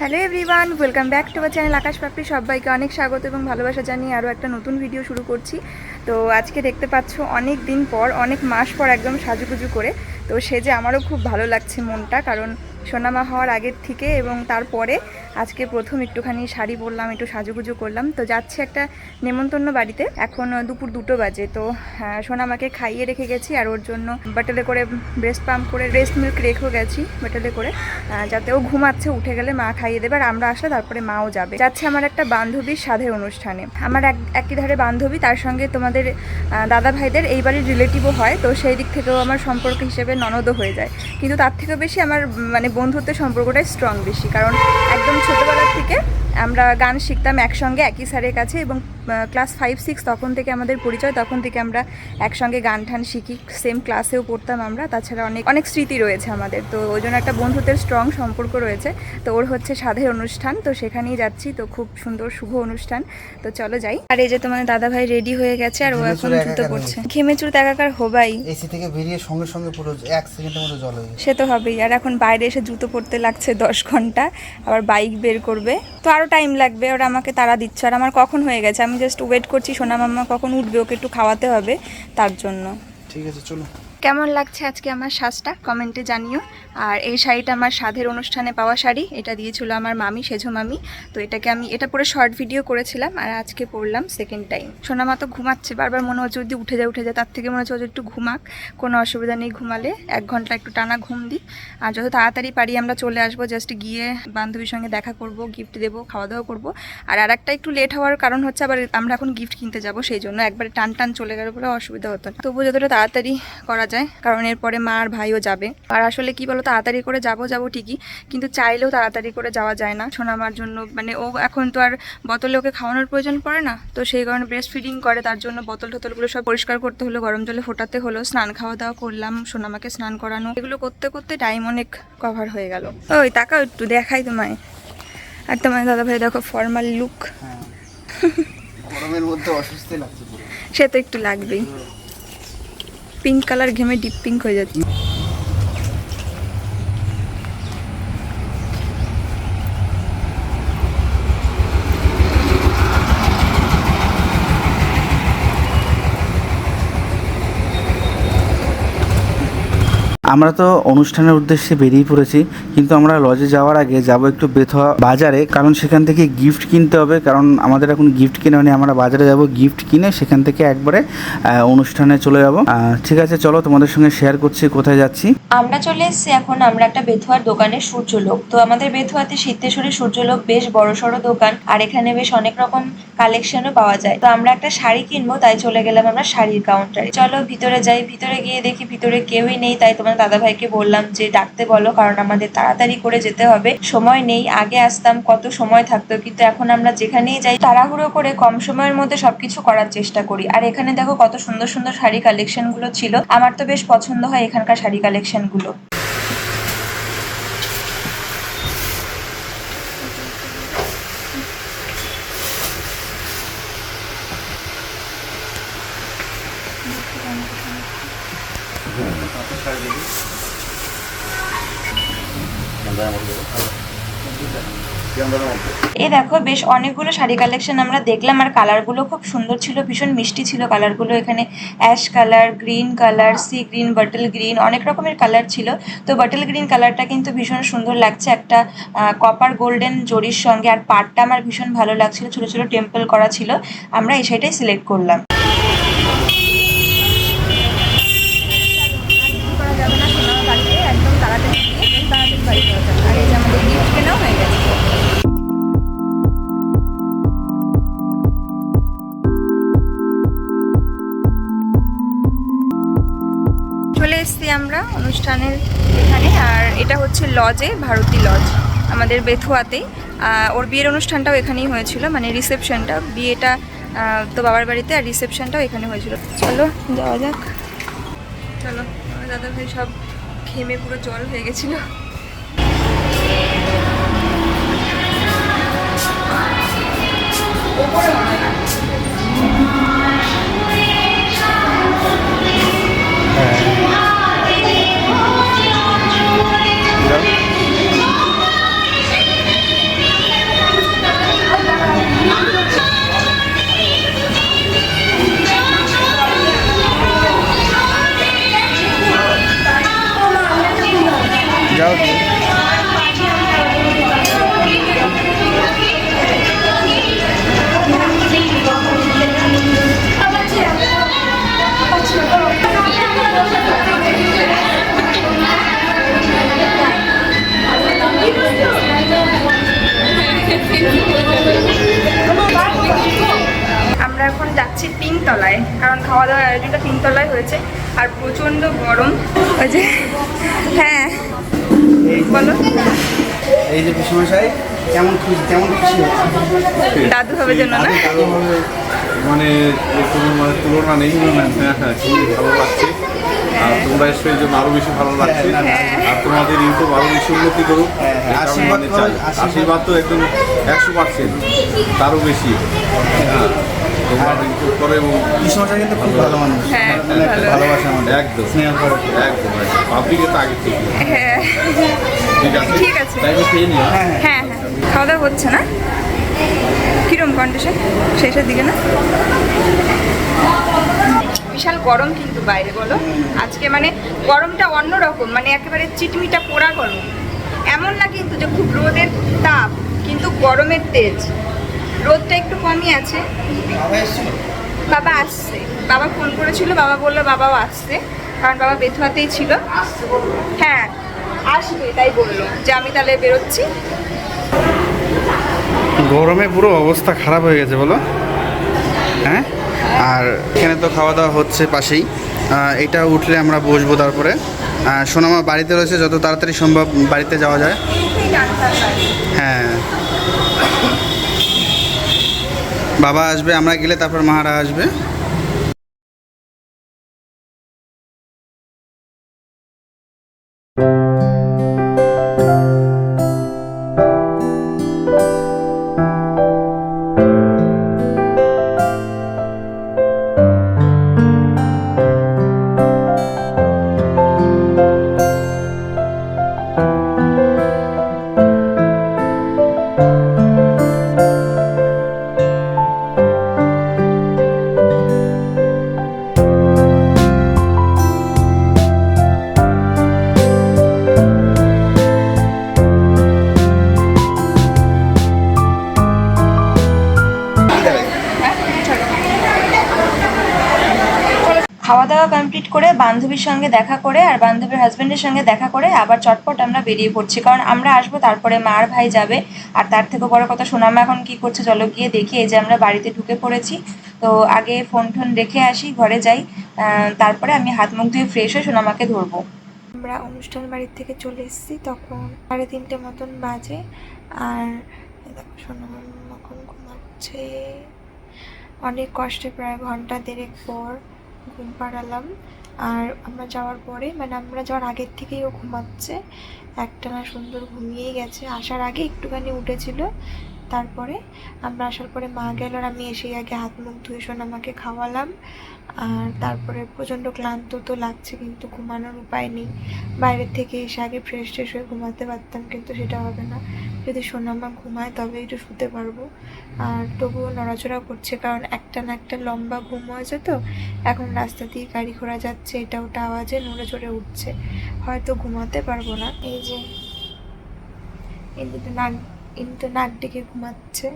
Hello everyone, welcome back to our channel Akash Papri সবাইকে অনেক স্বাগত এবং ভালোবাসা জানিয়ে আরও একটা নতুন ভিডিও শুরু করছি। তো আজকে দেখতে পাচ্ছ অনেক দিন পর, অনেক মাস পর একদম সাজুগুজু করে। তো সে যে আমারও খুব ভালো লাগছে মনটা, কারণ সোনামা হওয়ার আগের থেকে এবং তারপরে আজকে প্রথম একটুখানি শাড়ি পরলাম, একটু সাজুগুজু করলাম। তো যাচ্ছি একটা নেমন্তন্ন বাড়িতে। এখন দুপুর দুটো বাজে। তো সোনামাকে খাইয়ে রেখে গেছি আর ওর জন্য বাটলে করে ব্রেস্ট পাম্প করে ব্রেস্ট মিল্ক রেখেও গেছি বাটলে করে যাতে ও ঘুমাচ্ছে, উঠে গেলে মা খাইয়ে দেবে আর আমরা আসলে তারপরে মাও যাবে। যাচ্ছে আমার একটা বান্ধবীর সাধের অনুষ্ঠানে। আমার এক, একই ধারে বান্ধবী, তার সঙ্গে তোমাদের দাদা ভাইদের এই বাড়ির রিলেটিভও হয়। তো সেই দিক থেকেও আমার সম্পর্ক হিসেবে ননদও হয়ে যায়। কিন্তু তার থেকেও বেশি আমার মানে বন্ধুত্বের সম্পর্কটাই স্ট্রং বেশি। কারণ একদম ছোটোবেলার থেকে আমরা গান শিখতাম একসঙ্গে একই স্যারের কাছে এবং ক্লাস ফাইভ সিক্স তখন থেকে আমাদের পরিচয় তখন থেকে আমরা একসঙ্গে গান ঠান শিখি। সেম ক্লাসেও পড়তাম আমরা। তাছাড়া অনেক অনেক স্মৃতি রয়েছে আমাদের। তো ওই জন্য একটা বন্ধুত্বের স্ট্রং সম্পর্ক রয়েছে। তো ওর হচ্ছে সাধের অনুষ্ঠান। তো সেখানেই যাচ্ছি। তো খুব সুন্দর শুভ অনুষ্ঠান। তো চলো যাই। আর এই যে তোমাদের দাদা ভাই রেডি হয়ে গেছে আর ও এখন জুতো পড়ছে হয়েছে। ঘেমে চুর একাকার হবাই। এসি থেকে বেরিয়ে সঙ্গে সঙ্গে পুরো এক সেকেন্ডের মধ্যে জল হয়ে সে তো হবেই। আর এখন বাইরে এসে জুতো পরতে লাগছে দশ ঘণ্টা। আবার বাইক বের করবে। তো আরও টাইম লাগবে, ওরা আমাকে তারা দিচ্ছে। আর আমার কখন হয়ে গেছে? আমি জাস্ট ওয়েট করছি, সোনা মাম্মা কখন উঠবে, ওকে একটু খাওয়াতে হবে, তার জন্য। ঠিক আছে চলো কেমন লাগছে আজকে আমার সাজটা? কমেন্টে জানিও। আর এই শাড়িটা আমার সাধের অনুষ্ঠানে পাওয়া শাড়ি। এটা দিয়েছিল আমার মামি, সেজো মামি। তো এটাকে আমি, এটা পরে শর্ট ভিডিও করেছিলাম আর আজকে পড়লাম সেকেন্ড টাইম সোনামা তো ঘুমাচ্ছে, বারবার মনে হচ্ছে যদি উঠে যায় উঠে যায়। তার থেকে মনে হচ্ছে একটু ঘুমাক। কোনো অসুবিধা নেই, ঘুমালে এক ঘণ্টা একটু টানা ঘুম দিই। আর যত তাড়াতাড়ি পারি আমরা চলে আসব জাস্ট গিয়ে বান্ধবীর সঙ্গে দেখা করব গিফট দেবো খাওয়া দাওয়া করব। আর আর একটা একটু লেট হওয়ার কারণ হচ্ছে আবার আমরা এখন গিফট কিনতে যাব, সেই জন্য একবারে টান টান চলে গেলে বলে অসুবিধা হতো না। তবুও যতটা তাড়াতাড়ি করা যায় কারণ এরপরে মা আর ভাইও যাবে। আর আসলে কি বলো তাড়াতাড়ি করে যাব যাব ঠিকই কিন্তু চাইলেও তাড়াতাড়ি করে যাওয়া যায় না। সোনামার জন্য মানে ও এখন তো আর বোতলে ওকে খাওয়ানোর প্রয়োজন পড়ে না তো সেই কারণে ব্রেস্ট ফিডিং করে তার জন্য বোতল টোতলগুলো সব পরিষ্কার করতে হলো গরম জলে ফোটাতে হলো স্নান খাওয়া দাওয়া করলাম সোনামাকে স্নান করানো এগুলো করতে করতে টাইম অনেক কভার হয়ে গেল। ওই তাকাও একটু দেখাই তোমায়। আর তোমার দাদা ভাই দেখো ফর্মাল লুক হ্যাঁ। গরমের মধ্যে অসুস্থ লাগছে সে তো একটু লাগবেই। পিঙ্ক কালার ঘেমে ডিপ পিঙ্ক হয়ে যাচ্ছে। আমরা তো অনুষ্ঠানের উদ্দেশ্যে বেরিয়ে পড়েছি, কিন্তু আমরা লজে যাওয়ার আগে যাব একটু বেথুয়া বাজারে, কারণ সেখান থেকে গিফট কিনতে হবে, কারণ আমাদের এখন গিফট কিনে মানে আমরা বাজারে যাব গিফট কিনে সেখান থেকে একবারে অনুষ্ঠানে চলে যাব। ঠিক আছে, চলো তোমাদের সঙ্গে শেয়ার করছি কোথায় যাচ্ছি। আমরা চলে এসেছি এখন, আমরা একটা বেথুয়ার দোকানে সূর্যলোক। তো আমাদের বেথুয়াতে সিদ্ধেশ্বরী সূর্যলোক বেশ বড় সড়ো দোকান, আর এখানে বেশ অনেক রকম কালেকশনও পাওয়া যায়। তো আমরা একটা শাড়ি কিনবো, তাই চলে গেলাম আমরা শাড়ির কাউন্টারে চলো ভিতরে যাই, ভিতরে গিয়ে দেখি ভিতরে কেউই নেই, তাই তোমার দাদা ভাইকে বললাম যে, ডাকতে বলো, কারণ আমাদের তাড়াতাড়ি করে যেতে হবে। সময় নেই, আগে আসতাম, কত সময় থাকতো। কিন্তু এখন আমরা যেখানেই যাই, তাড়াহুড়ো করে কম সময়ের মধ্যে সবকিছু করার চেষ্টা করি। আর এখানে দেখো কত সুন্দর সুন্দর শাড়ি কালেকশনগুলো ছিল। আমার তো বেশ পছন্দ হয় এখানকার শাড়ি এই দেখো, বেশ অনেকগুলো শাড়ি কালেকশন আমরা দেখলাম আর কালারগুলো খুব সুন্দর ছিল, ভীষণ মিষ্টি ছিল কালারগুলো এখানে ash colour green colour sea green bottle green অনেক রকমের কালার ছিল। তো বাটল গ্রিন কালারটা কিন্তু ভীষণ সুন্দর লাগছে একটা কপার গোল্ডেন জরির সঙ্গে। আর পাটটা আমার ভীষণ ভালো লাগছিল, ছোট ছোট টেম্পল করা ছিল। আমরা এই শাড়িটাই সিলেক্ট করলাম। আমরা অনুষ্ঠানের এখানে, আর এটা হচ্ছে লজে ভারতী লজ আমাদের বেথুয়াতেই। ওর বিয়ের অনুষ্ঠানটাও এখানেই হয়েছিল মানে রিসেপশনটা বিয়েটা তো বাবার বাড়িতে, আর রিসেপশনটাও এখানে হয়েছিল। চলো, যাওয়া যাক। চলো দাদা ভাই সব ঘেমে পুরো জল হয়ে গেছিল। মনে হয় তিনতলায় হয়েছে আর প্রচণ্ড গরম। ওই যে হ্যাঁ বলো। এই যে পিসমশাই কেমন খুশি কেমন খুশি দাদু হবে জন্য না? মানে কোনো মানে তুলনা নেই হ্যাঁ হ্যাঁ খুবই ভালো লাগছে। আর তোমরা এসে এই জন্য আরও বেশি ভালো লাগছে। আর তোমাদের ইউটিউব আরও বেশি উন্নতি করুক। হ্যাঁ, মানে। আশীর্বাদ তো একদম একশো পার্সেন্ট তারও বেশি। হ্যাঁ। তোমরা ইউটিউব করে এবং পিসমশাই কিন্তু খুব ভালো মানুষ। হ্যাঁ, মানে একটা ভালো। ভালোবাসা আমাদের। একদম। স্নেহ করে একদম পাবলিকে তো আগে থেকে। হ্যাঁ। ঠিক আছে? ঠিক আছে। তাই খেয়ে নিও হ্যাঁ হ্যাঁ। হ্যাঁ হ্যাঁ। খাওয়া দাওয়া হচ্ছে না? কিরম কন্ডিশন শেষের দিকে না? বিশাল গরম কিন্তু বাইরে বলো। আজকে মানে গরমটা অন্যরকম মানে একেবারে চিটমিটা পোড়া গরম। এমন না কিন্তু যে খুব রোদের তাপ কিন্তু গরমের তেজ। রোদটা একটু কমই আছে। বাবা আসছে। বাবা ফোন করেছিল বাবা বলল বাবাও আসছে কারণ বাবা বেথুয়াতেই ছিল। হ্যাঁ আসবে তাই বলল যে আমি তাহলে বেরোচ্ছি। গরমে পুরো অবস্থা খারাপ হয়ে গেছে বলো। হ্যাঁ? আর এখানে তো খাওয়া দাওয়া হচ্ছে পাশেই। এটা উঠলে আমরা বসবো তারপরে। সোনামা বাড়িতে রয়েছে যত তাড়াতাড়ি সম্ভব বাড়িতে যাওয়া যায়। হ্যাঁ। বাবা আসবে আমরা গেলে তারপর মাহারা আসবে। খাওয়া দাওয়া কমপ্লিট করে বান্ধবীর সঙ্গে দেখা করে আর বান্ধবীর হাজব্যান্ডের সঙ্গে দেখা করে আবার চটপট আমরা বেরিয়ে পড়ছি। কারণ আমরা আসব, তারপরে মার ভাই যাবে। আর তার থেকে বড় কথা, সোনামা এখন কি করছে চলো গিয়ে দেখি। এই যে আমরা বাড়িতে ঢুকে পড়েছি। তো আগে ফোন টোন রেখে আসি, ঘরে যাই। তারপরে আমি হাত মুখ ধুয়ে ফ্রেশ হয়ে সোনামাকে ধরবো। আমরা অনুষ্ঠান বাড়ির থেকে চলে এসেছি। তখন সাড়ে তিনটে মতন বাজে। আর সোনামা এখন ঘুমাচ্ছে। অনেক কষ্টে, প্রায় ঘণ্টা দেড়েক পর। ঘুম পাড়ালাম। আর আমরা যাওয়ার পরে মানে আমরা যাওয়ার আগের থেকেই ও ঘুমাচ্ছে। একটানা সুন্দর ঘুমিয়েই গেছে। আসার আগে একটুখানি উঠেছিল। তারপরে আমরা আসার পরে মা গেল আর আমি এসেই আগে হাত মুখ ধুয়ে সোনামাকে খাওয়ালাম। আর তারপরে প্রচণ্ড ক্লান্ত তো লাগছে কিন্তু ঘুমানোর উপায় নেই। বাইরের থেকে এসে আগে ফ্রেশ ট্রেশ হয়ে ঘুমাতে পারতাম কিন্তু সেটা হবে না। যদি সোনামা ঘুমায় তবে একটু শুতে পারব। আর তবুও নড়াচড়া করছে কারণ একটা না একটা লম্বা ঘুম হয়েছে তো। এখন রাস্তা দিয়ে গাড়ি ঘোড়া যাচ্ছে, এটা ওটা আওয়াজে নড়ে চড়ে উঠছে। হয়তো ঘুমাতে পারব না। এই যে, এই কিন্তু কিন্তু নাক ডেকে ঘুমাচ্ছে।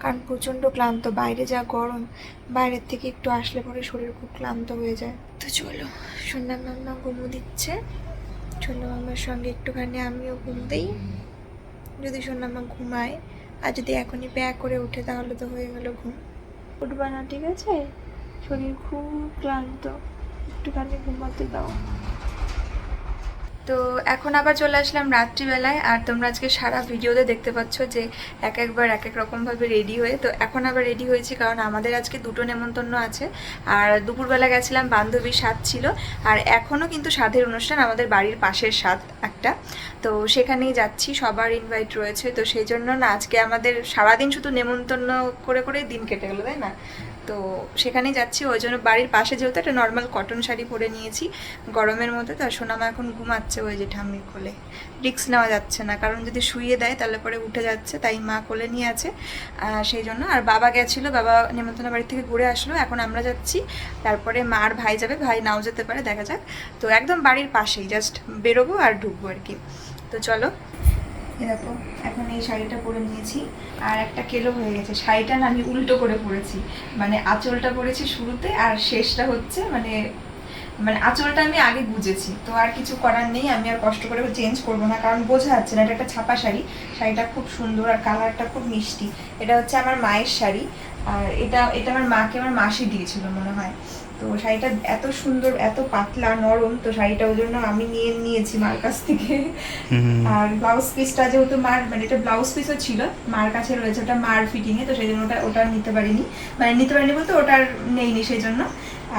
কারণ প্রচণ্ড ক্লান্ত, বাইরে যা গরম, বাইরের থেকে একটু আসলে পরে শরীর খুব ক্লান্ত হয়ে যায়। তো চলো সন্ধ্যা মাম্মা ঘুমো দিচ্ছে। সন্ধ্যা মাম্মার সঙ্গে একটুখানি আমিও ঘুম দিই। যদি সোনামা ঘুমায়, আর যদি এখনই প্যাক করে ওঠে, তাহলে তো হয়ে গেল ঘুম। উঠবা না ঠিক আছে? শরীর খুব ক্লান্ত। একটুখানি ঘুমাতে দাও। তো এখন আবার চলে আসলাম রাত্রিবেলায়, আর তোমরা আজকে সারা ভিডিওতে দেখতে পাচ্ছ যে এক একবার এক এক রকমভাবে রেডি হয়ে, তো এখন আবার রেডি হয়েছি কারণ আমাদের আজকে দুটো নেমন্তন্ন আছে। আর দুপুরবেলা গেছিলাম, বান্ধবীর স্বাদ ছিল, আর এখনও কিন্তু স্বাদের অনুষ্ঠান আমাদের বাড়ির পাশের স্বাদ একটা। তো সেখানেই যাচ্ছি, সবার ইনভাইট রয়েছে, তো সেই জন্য না আজকে আমাদের সারাদিন শুধু নেমন্তন্ন করে করে দিন কেটে গেলো, তাই না? তো সেখানেই যাচ্ছি, ওই জন্য বাড়ির পাশে যেহেতু একটা নর্মাল কটন শাড়ি পরে নিয়েছি, গরমের মধ্যে তো সোনামা এখন ঘুমাচ্ছে ওই যে ঠাম্মি কোলে। রিক্স নেওয়া যাচ্ছে না, কারণ যদি শুইয়ে দেয় তাহলে পরে উঠে যাচ্ছে, তাই মা কোলে নিয়ে আছে। সেই জন্য, আর বাবা গেছিল, বাবা নেমন্তন্ন বাড়ি থেকে ঘুরে আসলো, এখন আমরা যাচ্ছি, তারপরে মা আর ভাই যাবে, ভাই নাও যেতে পারে, দেখা যাক। তো একদম বাড়ির পাশেই জাস্ট বেরোবো আর ঢুকবো আর কি। তো চলো। দেখো, এখন এই শাড়িটা পরে নিয়েছি। আর একটা কেলো হয়ে গেছে। শাড়িটা না আমি উল্টো করে পরেছি। মানে আঁচলটা পরেছি শুরুতে আর শেষটা হচ্ছে মানে মানে আঁচলটা আমি আগে গুজেছি। তো আর কিছু করার নেই, আমি আর কষ্ট করে চেঞ্জ করব না। কারণ বোঝা যাচ্ছে না, এটা একটা ছাপা শাড়ি। শাড়িটা খুব সুন্দর আর কালারটা খুব মিষ্টি। এটা হচ্ছে আমার মায়ের শাড়ি। আর এটা এটা আমার মাকে আমার মাসি দিয়েছিল, মনে হয়। তো শাড়িটা এত সুন্দর এত পাতলা নরম তো শাড়িটা ওই জন্য আমি নিয়ে নিয়েছি মার কাছ থেকে। আর ব্লাউজ পিসটা যেহেতু মার মানে এটা ব্লাউজ পিসও ছিল মার কাছে রয়েছে ওটা মার ফিটিং এ তো সেই জন্য ওটা ওটা নিতে পারিনি। মানে নিতে পারিনি বলতে ওটার নেইনি সেই জন্য।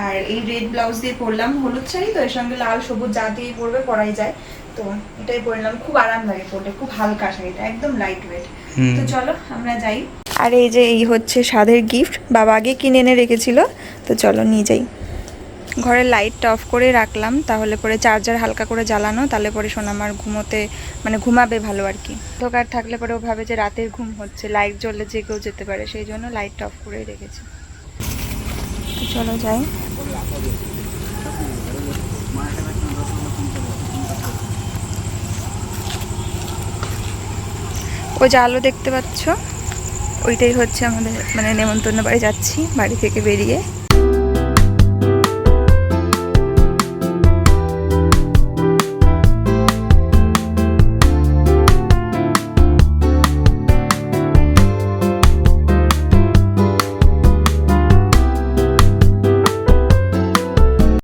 আর এই রেড ব্লাউজ দিয়ে পরলাম হলুদ শাড়ি তো এর সঙ্গে লাল সবুজ যা দিয়ে পরবে পরাই যায়। তো এটাই পরলাম খুব আরাম লাগে পরলে খুব হালকা শাড়িটা একদম লাইট ওয়েট তো চলো আমরা যাই। আর এই যে এই হচ্ছে সাধের গিফট বাবা আগে কিনে এনে রেখেছিল, তো চলো নিয়ে যাই। ঘরের লাইটটা অফ করে রাখলাম, তাহলে পরে চার্জার হালকা করে জ্বালানো, তাহলে পরে সোনামার ঘুমোতে মানে ঘুমাবে ভালো আর কি। অন্ধকার থাকলে পরে ও ভাবে যে রাতের ঘুম হচ্ছে লাইট জ্বললে যে কেউ যেতে পারে, সেই জন্য লাইটটা অফ করেই রেখেছি। চলো যাই। ওই যে আলো দেখতে পাচ্ছ? ওইটাই হচ্ছে আমাদের মানে নেমন্তন্ন বাড়ি, যাচ্ছি বাড়ি থেকে বেরিয়ে।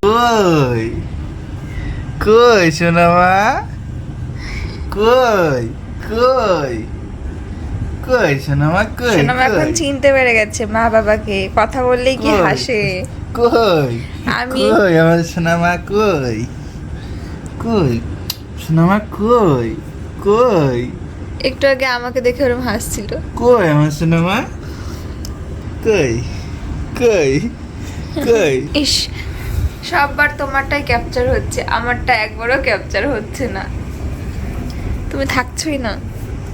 কই? কই, সোনামা? কই? কই? কই? সোনামা কই? সোনামা এখন চিনতে পেরে গেছে মা বাবাকে। কথা বললেই কি হাসে? কই? আমি কই আমার সোনামা কই? কই? সোনামা কই? কই? একটু আগে আমাকে দেখে ওরম হাসছিল। কই আমার সোনামা? কই? কই? কই? ইস সববার তোমারটাই ক্যাপচার হচ্ছে আমারটা একবারও ক্যাপচার হচ্ছে না। তুমি থাকছোই না।